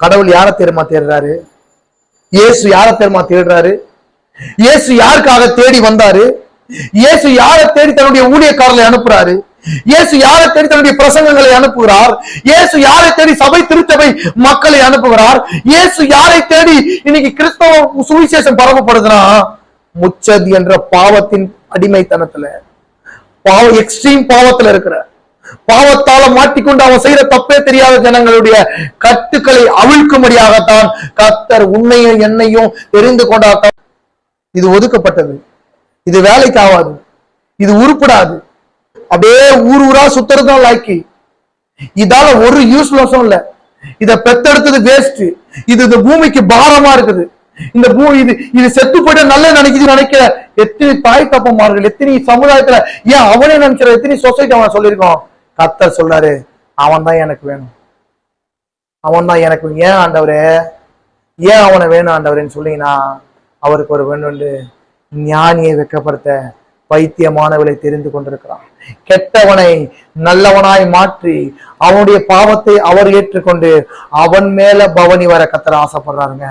கடவுள் யாரை தெரியுமா தேடுறாரு? இயேசு யாரை தெரியுமா தேடுறாரு? இயேசு யாருக்காக தேடி வந்தாரு? இயேசு யாரை தேடி தன்னுடைய ஊழியக்காரர்களை அனுப்புறாரு? இயேசு யாரை தேடி தன்னுடைய பிரசங்கங்களை அனுப்புகிறார்? இயேசு யாரை தேடி சபை திருச்சபை மக்களை அனுப்புகிறார்? இயேசு யாரை தேடி இன்னைக்கு கிறிஸ்தவ சுவிசேஷம் பரவப்படுதுன்னா முச்சது என்ற பாவத்தின் அடிமைத்தனத்துல பாவ எக்ஸ்ட்ரீம் பாவத்துல இருக்கிற பாவத்தால மாட்டிக்கொண்டு அவன் செய்யற தப்பே தெரியாத ஜனங்களுடைய கட்டுக்களை அவிழ்க்கும்படியாகத்தான் கத்தர் உன்னையும் என்னையும் தெரிந்து கொண்டாத்தான் இது ஒதுக்கப்பட்டது. இது வேலைக்கு ஆகாது இது உருப்படாது. அப்படியே ஊர் ஊரா சுத்துறதும் லாய்க்கு இதால ஒரு யூஸ்லெஸும் இல்ல. இத பெத்தெடுத்தது வேஸ்ட் இது இந்த பூமிக்கு பாரமா இருக்குது. இந்த பூமி இது இது செத்து போயிட்டு நல்ல நினைக்குது நினைக்கிற எத்தனை தாய் தப்பமார்கள் எத்தனை சமுதாயத்துல ஏன் அவனே நினைக்கிற எத்தனை சொசைட்டி அவன் சொல்லியிருக்கான்? கத்தர் சொல்றாரு அவன் தான் எனக்கு வேணும். அவன் தான் எனக்கு ஏன் ஆண்டவரே? ஏன் அவனை வேணும் ஆண்டவரேன்னு சொன்னீங்கன்னா அவருக்கு ஒரு வேணுண்டு ஞானியை வெக்கப்படுத்த பைத்தியமானவளை தெரிந்து கொண்டிருக்கிறான். கெட்டவனை நல்லவனாய் மாற்றி அவனுடைய பாவத்தை அவர் ஏற்றுக்கொண்டு அவன் மேல பவனி வர கத்தர ஆசைப்படுறாருங்க.